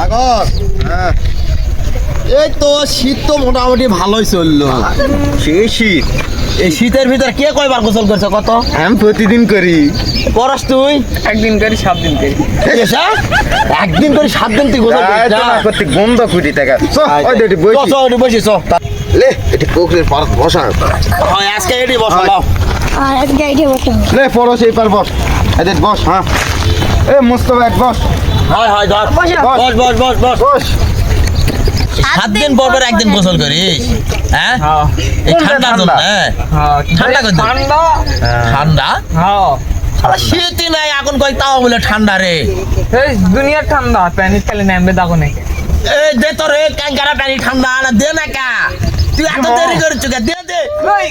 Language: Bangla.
সাগর। হ্যাঁ। এই তো শীত তো মোটামুটি ভালোই চলল। সে শীত। এই শীতের ভিতর কে কয়বার গোসল করছে কত? আমি প্রতিদিন করি। করস তুই? একদিন করি সাত দিন করি। এসা? একদিন করে সাত দিন তুই গোসল করতে বন্ধ টাকা বসি। লে এটি পুকুরের পার বসা। হয়, আজকে এটি বসো। লাও। আর এক লে পড়ো সেই পার বস। এদের বস হ্যাঁ। এ মুস্তফা এক বস। হয়, হয়, ধর। বস, বস, বস, বস। বস সাত দিন পর পর একদিন গোসল করিস হ্যাঁ? হ্যাঁ। এই ঠান্ডার জন্য। ঠান্ডা? হ্যাঁ হ্যাঁ ঠান্ডা করতে। ঠান্ডা। ঠান্ডা? হ্যাঁ। শীতই নাই এখন কই তাও বলে ঠান্ডা রে। এই দুনিয়ার ঠান্ডা প্যানিস খালি নামবে দেখো নাকি এই দে তোর এই কাঙ্কারা পানি ঠান্ডা না দে না কা। তুই এত দেরি করছ কে দে দে। ওই।